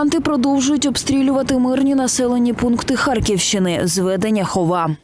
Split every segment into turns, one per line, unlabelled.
Окупанти продовжують обстрілювати мирні населені пункти Харківщини. Зведення хова.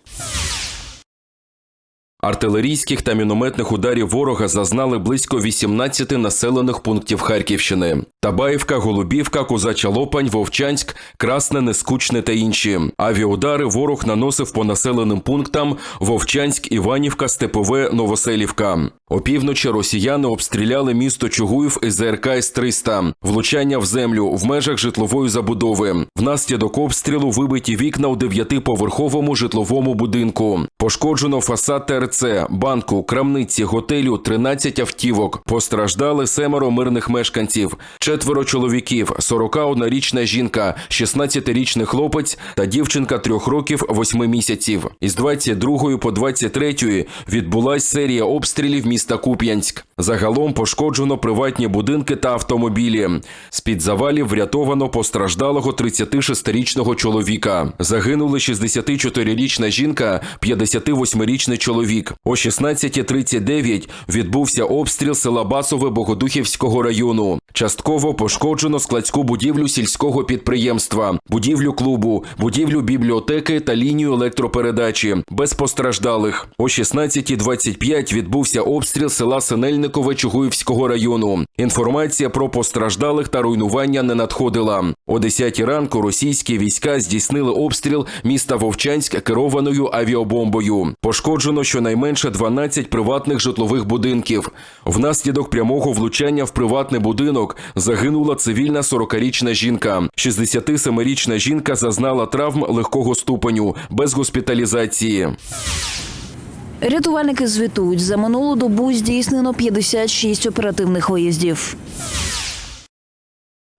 Артилерійських та мінометних ударів ворога зазнали близько 18 населених пунктів Харківщини: Табаївка, Голубівка, Козача Лопань, Вовчанськ, Красне, Нескучне та інші. Авіаудари ворог наносив по населеним пунктам Вовчанськ, Іванівка, Степове, Новоселівка. Опівночі росіяни обстріляли місто Чугуїв із ЗРК С-300. Влучання в землю в межах житлової забудови. Внаслідок обстрілу вибиті вікна у дев'ятиповерховому житловому будинку. Пошкоджено фасад ТРЦ, банку, крамниці, готелю, 13 автівок. Постраждали семеро мирних мешканців, четверо чоловіків, 41-річна жінка, 16-річний хлопець та дівчинка трьох років 8 місяців. Із 22 по 23 відбулась серія обстрілів міста Куп'янськ. Загалом пошкоджено приватні будинки та автомобілі. З-під завалів врятовано постраждалого 36-річного чоловіка. Загинули 64-річна жінка, 58-річний чоловік. О 16.39 відбувся обстріл села Басове Богодухівського району. Частково пошкоджено складську будівлю сільського підприємства, будівлю клубу, будівлю бібліотеки та лінію електропередачі. Без постраждалих. О 16.25 відбувся обстріл села Синельникове Чугуївського району. Інформація про постраждалих та руйнування не надходила. О 10 ранку російські війська здійснили обстріл міста Вовчанськ керованою авіабомбою. Пошкоджено щонайменше 12 приватних житлових будинків. Внаслідок прямого влучання в приватний будинок загинула цивільна 40-річна жінка. 67-річна жінка зазнала травм легкого ступеню без госпіталізації.
Рятувальники звітують, за минулу добу здійснено 56 оперативних виїздів.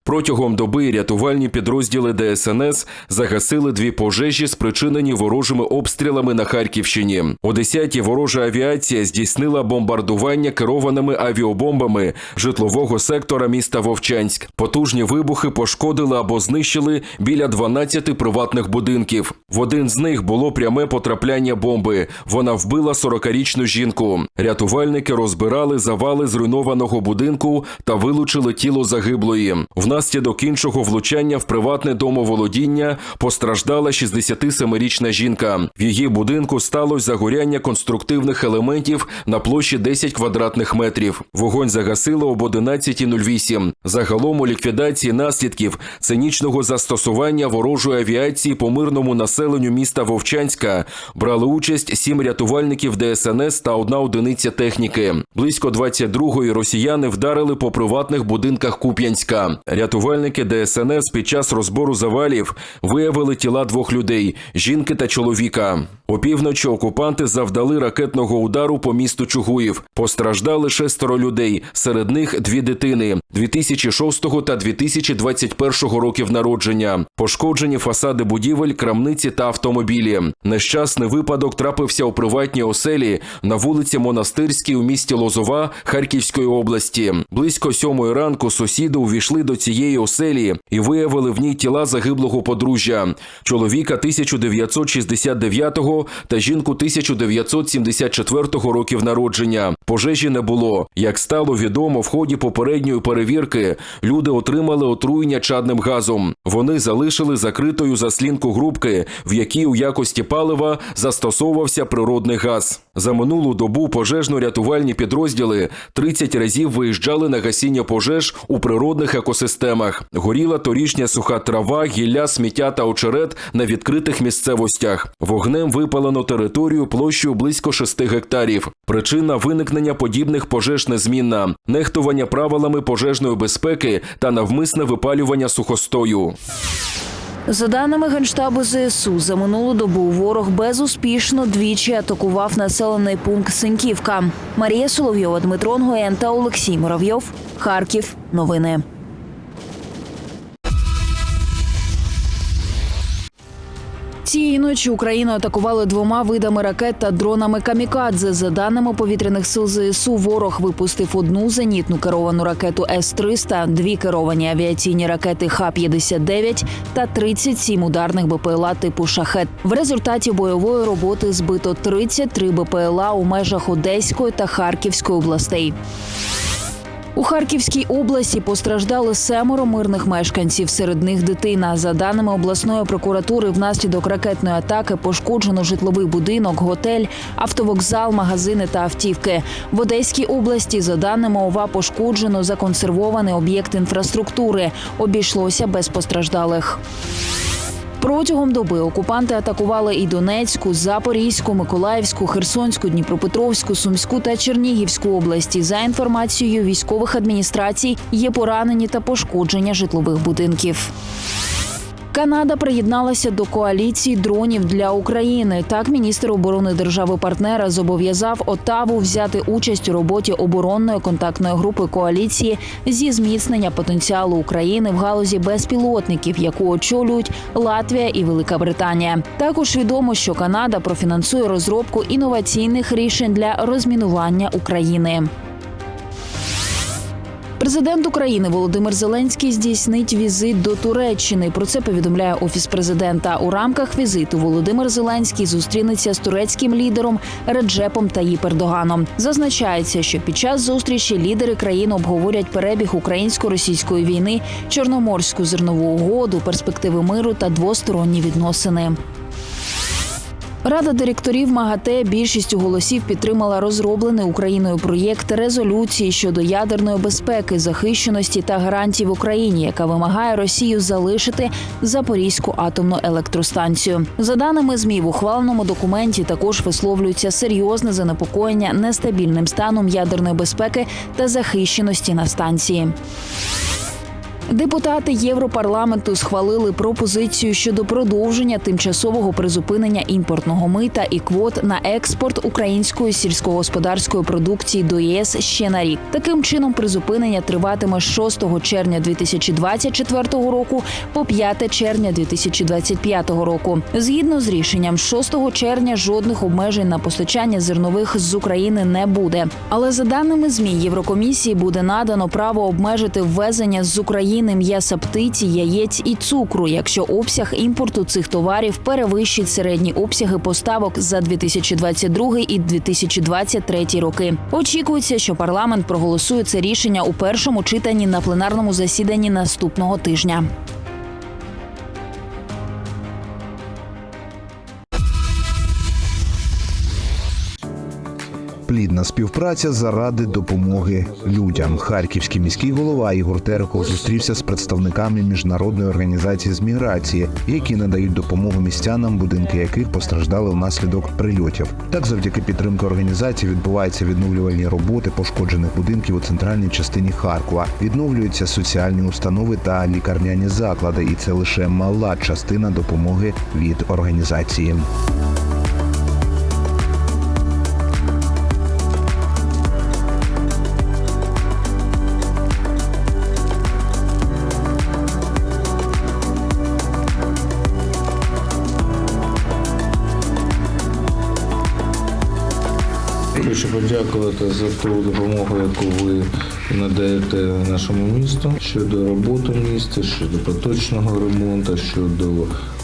Протягом доби рятувальні підрозділи ДСНС загасили дві пожежі, спричинені ворожими обстрілами на Харківщині. О 10-й ворожа авіація здійснила бомбардування керованими авіабомбами житлового сектора міста Вовчанськ. Потужні вибухи пошкодили або знищили біля 12 приватних будинків. В один з них було пряме потрапляння бомби. Вона вбила 40-річну жінку. Рятувальники розбирали завали зруйнованого будинку та вилучили тіло загиблої. Внаслідок іншого влучання в приватне домоволодіння постраждала 67-річна жінка. В її будинку сталося загоряння конструктивних елементів на площі 10 квадратних метрів. Вогонь загасило об 11.08. Загалом у ліквідації наслідків цинічного застосування ворожої авіації по мирному населенню міста Вовчанська брали участь сім рятувальників ДСНС та одна одиниця техніки. Близько 22-ї росіяни вдарили по приватних будинках Куп'янська. Рятувальники ДСНС під час розбору завалів виявили тіла двох людей жінки та чоловіка. Опівночі окупанти завдали ракетного удару по місту Чугуїв. Постраждали шестеро людей, серед них дві дитини 2006 та 2021 років народження. Пошкоджені фасади будівель, крамниці та автомобілі. Нещасний випадок трапився у приватній оселі на вулиці Монастирській у місті Лозова Харківської області. Близько сьомої ранку сусіди увійшли до цієї оселі і виявили в ній тіла загиблого подружжя чоловіка 1969 та жінку 1974 років народження. Пожежі не було. Як стало відомо, в ході попередньої перевірки люди отримали отруєння чадним газом. Вони залишили закритою заслінку грубки, в якій у якості палива застосовувався природний газ. За минулу добу пожежно-рятувальні підрозділи 30 разів виїжджали на гасіння пожеж у природних екосистемах. Горіла торішня суха трава, гілля, сміття та очерет на відкритих місцевостях. Вогнем випалено територію площею близько 6 гектарів. Причина виникнення подібних пожеж незмінна: нехтування правилами пожежної безпеки та навмисне випалювання сухостою.
За даними Генштабу ЗСУ, за минулу добу ворог безуспішно двічі атакував населений пункт Синьківка. Марія Соловйова, Дмитро Нгоєн та Олексій Муравйов. Харків. Новини. Цієї ночі Україну атакували двома видами ракет та дронами камікадзе. За даними повітряних сил ЗСУ, ворог випустив одну зенітну керовану ракету С-300, дві керовані авіаційні ракети Х-59 та 37 ударних БПЛА типу Шахет. В результаті бойової роботи збито 33 БПЛА у межах Одеської та Харківської областей. У Харківській області постраждали семеро мирних мешканців. Серед них дитина. За даними обласної прокуратури, внаслідок ракетної атаки пошкоджено житловий будинок, готель, автовокзал, магазини та автівки. В Одеській області, за даними ОВА, пошкоджено законсервований об'єкт інфраструктури. Обійшлося без постраждалих. Протягом доби окупанти атакували і Донецьку, Запорізьку, Миколаївську, Херсонську, Дніпропетровську, Сумську та Чернігівську області. За інформацією військових адміністрацій, є поранені та пошкодження житлових будинків. Канада приєдналася до коаліції дронів для України. Так, міністр оборони держави-партнера зобов'язав Отаву взяти участь у роботі оборонної контактної групи коаліції зі зміцнення потенціалу України в галузі безпілотників, яку очолюють Латвія і Велика Британія. Також відомо, що Канада профінансує розробку інноваційних рішень для розмінування України. Президент України Володимир Зеленський здійснить візит до Туреччини. Про це повідомляє офіс президента. У рамках візиту Володимир Зеленський зустрінеться з турецьким лідером Реджепом Таїп Ердоганом. Зазначається, що під час зустрічі лідери країн обговорять перебіг українсько-російської війни, чорноморську зернову угоду, перспективи миру та двосторонні відносини. Рада директорів МАГАТЕ більшістю голосів підтримала розроблений Україною проєкт резолюції щодо ядерної безпеки, захищеності та гарантій в Україні, яка вимагає Росію залишити Запорізьку атомну електростанцію. За даними ЗМІ, в ухваленому документі також висловлюється серйозне занепокоєння нестабільним станом ядерної безпеки та захищеності на станції. Депутати Європарламенту схвалили пропозицію щодо продовження тимчасового призупинення імпортного мита і квот на експорт української сільськогосподарської продукції до ЄС ще на рік. Таким чином, призупинення триватиме з 6 червня 2024 року по 5 червня 2025 року. Згідно з рішенням, з 6 червня жодних обмежень на постачання зернових з України не буде. Але за даними ЗМІ Єврокомісії буде надано право обмежити ввезення з України м'яса птиці, яєць і цукру, якщо обсяг імпорту цих товарів перевищить середні обсяги поставок за 2022 і 2023 роки. Очікується, що парламент проголосує це рішення у першому читанні на пленарному засіданні наступного тижня.
Плідна співпраця заради допомоги людям. Харківський міський голова Ігор Терехов зустрівся з представниками міжнародної організації з міграції, які надають допомогу містянам, будинки яких постраждали внаслідок прильотів. Так, завдяки підтримки організації відбуваються відновлювальні роботи пошкоджених будинків у центральній частині Харкова. Відновлюються соціальні установи та лікарняні заклади, і це лише мала частина допомоги від організації.
Подякувати за ту допомогу, яку ви надаєте нашому місту щодо роботи міста, щодо поточного ремонту, щодо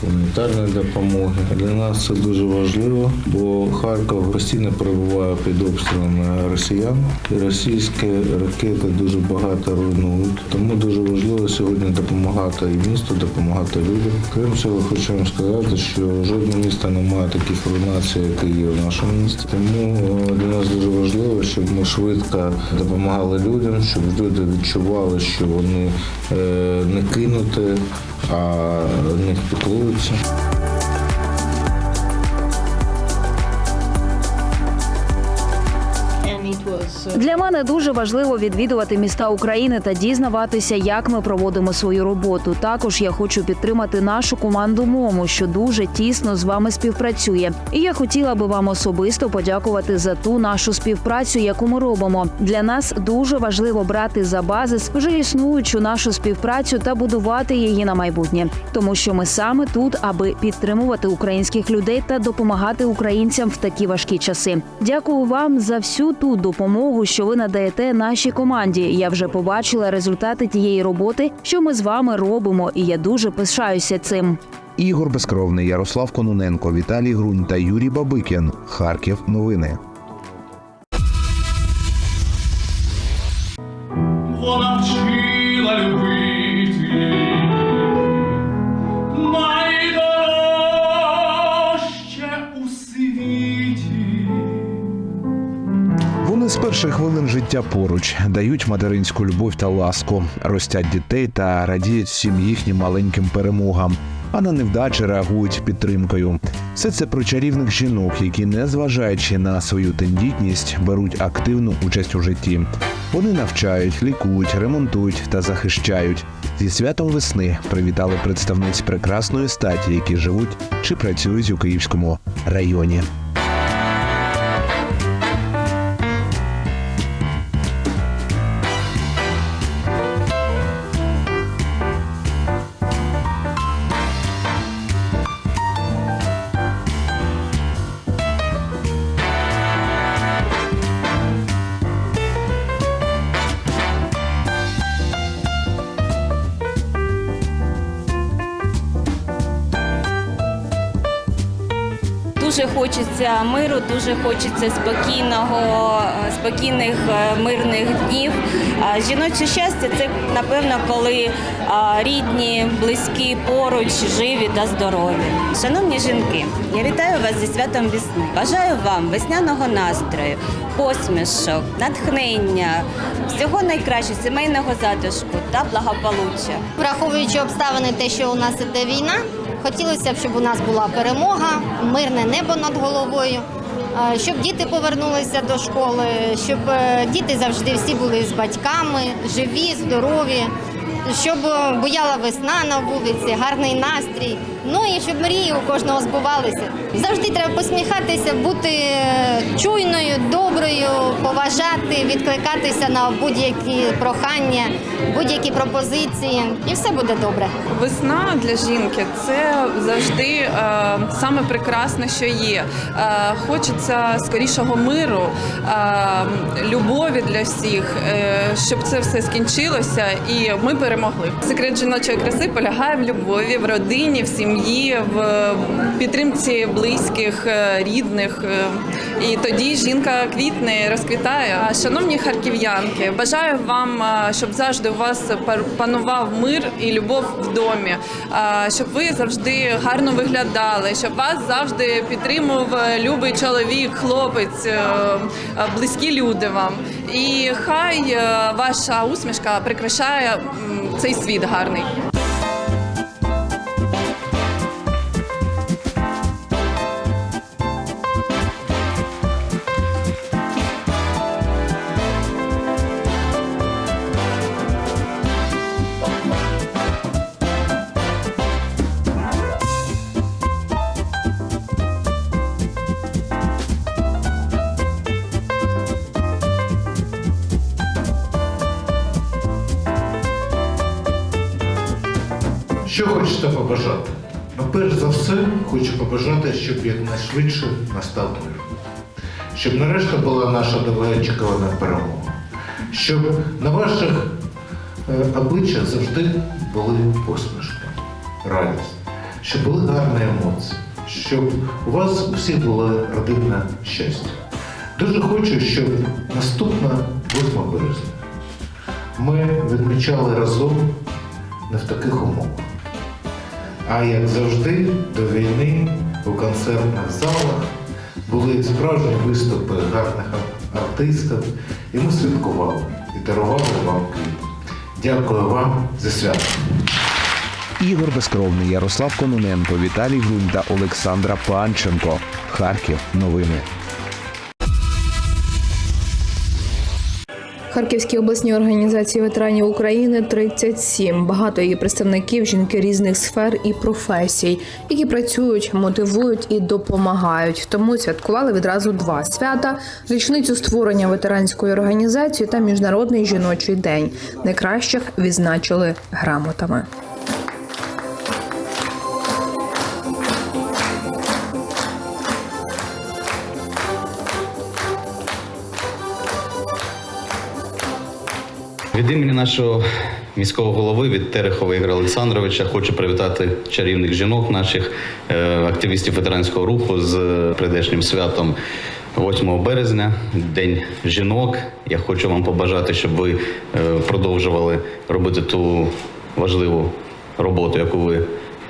гуманітарної допомоги. Для нас це дуже важливо, бо Харків постійно перебуває під обстрілами росіян. І російські ракети дуже багато руйнують. Тому дуже важливо сьогодні допомагати і місту, допомагати людям. Крім цього, хочу вам сказати, що жодне місто не має таких руйнацій, які є в нашому місті. Тому е, для нас дуже важливо, щоб ми швидко допомагали людям, щоб люди відчували, що вони е, не кинуті, а них піклуються.
Для мене дуже важливо відвідувати міста України та дізнаватися, як ми проводимо свою роботу. Також я хочу підтримати нашу команду МОМУ, що дуже тісно з вами співпрацює. І я хотіла би вам особисто подякувати за ту нашу співпрацю, яку ми робимо. Для нас дуже важливо брати за базис вже існуючу нашу співпрацю та будувати її на майбутнє, тому що ми саме тут, аби підтримувати українських людей та допомагати українцям в такі важкі часи. Дякую вам за всю ту допомогу, що ви надаєте нашій команді. Я вже побачила результати тієї роботи, що ми з вами робимо, і я дуже пишаюся цим.
Ігор Безкровний, Ярослав Конуненко, Віталій Грунь та Юрій Бабикін. Харків. Новини. Перших хвилин життя поруч дають материнську любов та ласку, ростять дітей та радіють всім їхнім маленьким перемогам. А на невдачі реагують підтримкою. Все це про чарівних жінок, які, незважаючи на свою тендітність, беруть активну участь у житті. Вони навчають, лікують, ремонтують та захищають. Зі святом весни привітали представниць прекрасної статі, які живуть чи працюють у Київському районі.
Хочеться миру, дуже хочеться спокійного, е, спокійних е, мирних днів. Жіноче щастя це напевно, коли рідні, близькі, поруч, живі та здорові. Шановні жінки, я вітаю вас зі святом весни. Бажаю вам весняного настрою, посмішок, натхнення, всього найкращого, сімейного затишку та благополуччя.
Враховуючи обставини, те, що у нас іде війна, хотілося б, щоб у нас була перемога, мирне небо над головою, е, щоб діти повернулися до школи, щоб е, діти завжди всі були з батьками, живі, здорові, щоб е, буяла весна на вулиці, гарний настрій. Ну і щоб мрії у кожного збувалися. Завжди треба посміхатися, бути чуйною, доброю, поважати, відкликатися на будь-які прохання, будь-які пропозиції, і все буде добре.
Весна для жінки це завжди е, саме прекрасне, що є. Е, хочеться скорішого миру, е, любові для всіх, е, щоб це все скінчилося, і ми перемогли. Секрет жіночої краси полягає в любові, в родині, в сім'ї, в підтримці близьких, е, рідних. е, І тоді жінка квітне, розквітає. А, Шановні харків'янки, бажаю вам, щоб завжди у вас панував мир і любов в домі, щоб ви завжди гарно виглядали, щоб вас завжди підтримував е, любий чоловік, хлопець, е, е, близькі люди вам. І хай ваша усмішка прикрашає цей світ гарний.
Що хочете побажати? Ну, перш за все, хочу побажати, щоб якнайшвидше настав мир. Щоб нарешті була наша довгоочікувана перемога. Щоб на ваших е, обличчях завжди були посмішки, радість, щоб були гарні емоції, щоб у вас у всіх було родинне щастя. Дуже хочу, щоб наступна 8 березня ми відмічали разом не в таких умовах. А як завжди, до війни у концертних залах були справжні виступи гарних артистів, і ми святкували і дарували вам квіти. Дякую вам за свято.
Ігор Безкровний, Ярослав Кононенко, Віталій Грунь та Олександра Панченко. Харків. Новини.
Харківській обласній організації ветеранів України 37. Багато її представників жінки різних сфер і професій, які працюють, мотивують і допомагають. Тому святкували відразу два свята: річницю створення ветеранської організації та міжнародний жіночий день. Найкращих відзначили грамотами.
Від імені нашого міського голови від Терехова Ігоря Олександровича хочу привітати чарівних жінок, наших е, активістів ветеранського руху з прийдешнім святом 8 березня, День жінок. Я хочу вам побажати, щоб ви е, продовжували робити ту важливу роботу, яку ви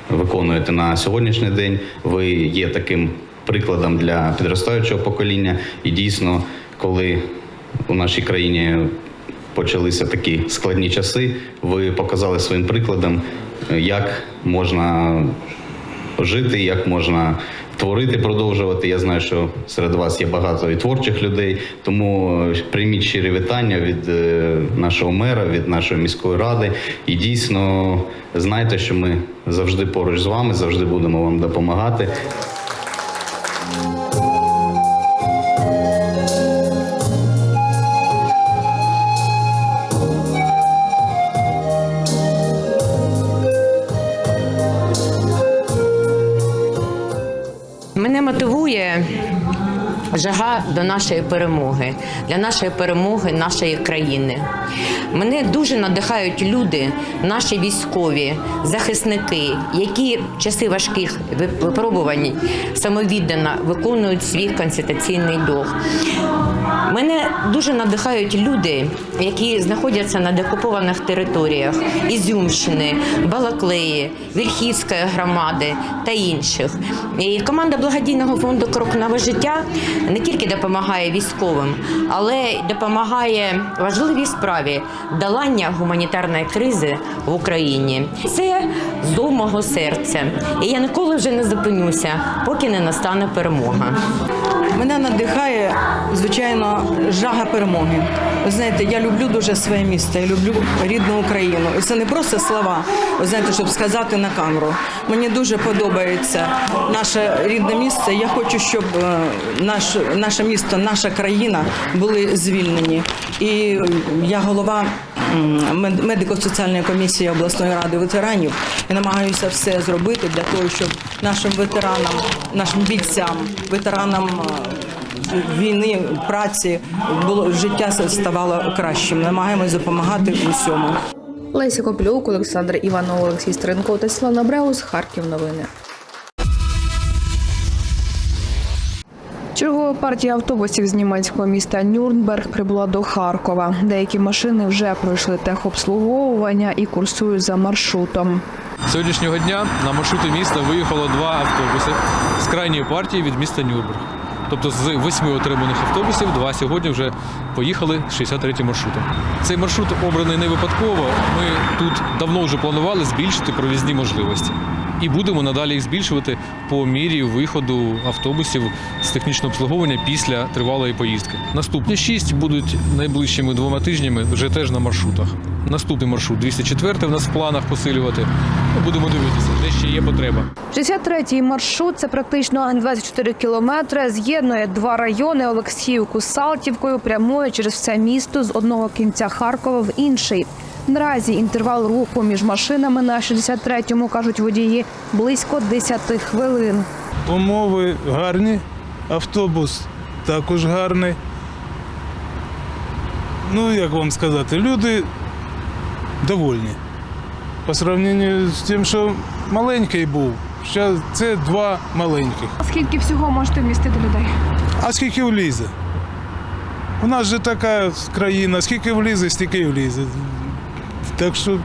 виконуєте на сьогоднішній день. Ви є таким прикладом для підростаючого покоління, і дійсно, коли у нашій країні почалися такі складні часи. Ви показали своїм прикладом, е, як можна жити, як можна творити, продовжувати. Я знаю, що серед вас є багато і творчих людей. Тому е, прийміть щирі вітання від е, нашого мера, від нашої міської ради. І дійсно знайте, що ми завжди поруч з вами, завжди будемо вам допомагати.
Жага до нашої перемоги, для нашої перемоги нашої країни. Мене дуже надихають люди, наші військові, захисники, які в часи важких випробувань самовіддано виконують свій конституційний долг. Мене дуже надихають люди, які знаходяться на деокупованих територіях Ізюмщини, Балаклеї, Вільхівської громади та інших. І команда благодійного фонду Крок нове життя не тільки допомагає військовим, але й допомагає важливій справі долання гуманітарної кризи в Україні. Це зов мого серця. І я ніколи вже не зупинюся, поки не настане перемога.
Мене надихає, звичайно, жага перемоги. Ви знаєте, я люблю дуже своє місто, я люблю рідну Україну. І це не просто слова, ви знаєте, щоб сказати на камеру. Мені дуже подобається наше рідне місце. Я хочу, щоб е, наш, наше місто, наша країна були звільнені. І я голова медико-соціальної комісії обласної ради ветеранів і намагаюся все зробити для того, щоб нашим ветеранам, нашим бійцям, ветеранам е, війни, праці було життя ставало кращим. Намагаємось допомагати у всьому.
Леся Коплюк, Олександр Іванов, Олексій Стринко та Світлана Бреус. Харків новини. Чергова партія автобусів з німецького міста Нюрнберг прибула до Харкова. Деякі машини вже пройшли техобслуговування і курсують за маршрутом.
Сьогоднішнього дня на маршрути міста виїхало два автобуси з крайньої партії від міста Нюрнберг. Тобто з восьми отриманих автобусів два сьогодні вже поїхали 63 маршрутом. Цей маршрут обраний не випадково. Ми тут давно вже планували збільшити провізні можливості. І будемо надалі їх збільшувати по мірі виходу автобусів з технічного обслуговування після тривалої поїздки. Наступні шість будуть найближчими двома тижнями вже теж на маршрутах. Наступний маршрут 204 в нас в планах посилювати. Будемо дивитися, де ще є потреба.
63-й маршрут це практично 24 кілометри. З'єднує два райони Олексіївку з Салтівкою, прямує через все місто з одного кінця Харкова в інший. Наразі інтервал руху між машинами на 63-му, кажуть водії, близько 10 хвилин.
Умови гарні, автобус також гарний. Ну, як вам сказати, люди довольні. По сравненню з тим, що маленький був, зараз це два маленьких.
Скільки всього можете вмістити людей?
А скільки влізе? У нас же така країна, скільки влізе, стільки влізе. Так що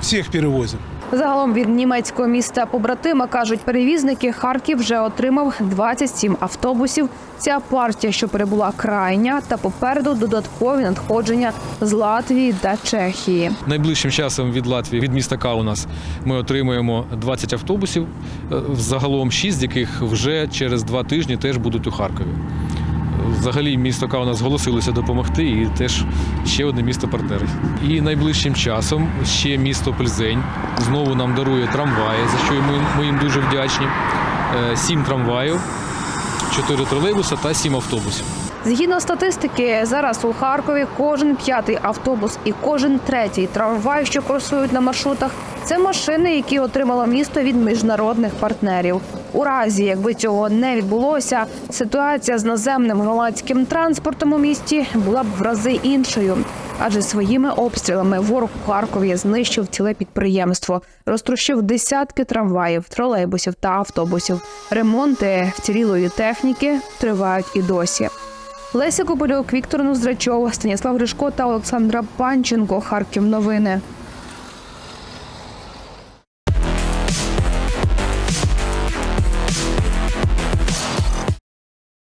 всіх перевозимо.
Загалом від німецького міста побратима кажуть перевізники, Харків вже отримав 27 автобусів. Ця партія, що перебула крайня, та попереду додаткові надходження з Латвії та Чехії.
Найближчим часом від Латвії, від міста Каунас, ми отримуємо 20 автобусів, е, загалом 6 з яких вже через два тижні теж будуть у Харкові. Взагалі місто Каунас зголосилося допомогти і теж ще одне місто партнер. І найближчим часом ще місто Пльзень знову нам дарує трамваї, за що ми, ми їм дуже вдячні. Е, Сім трамваїв, чотири тролейбуса та сім автобусів.
Згідно статистики, зараз у Харкові кожен п'ятий автобус і кожен третій трамвай, що курсують на маршрутах, це машини, які отримало місто від міжнародних партнерів. У разі, якби цього не відбулося, ситуація з наземним громадським транспортом у місті була б в рази іншою. Адже своїми обстрілами ворог у Харкові знищив ціле підприємство, розтрощив десятки трамваїв, тролейбусів та автобусів. Ремонти вцілілої техніки тривають і досі. Леся Кобилюк, Віктор Ноздрачов, Станіслав Гришко та Олександра Панченко. Харків новини.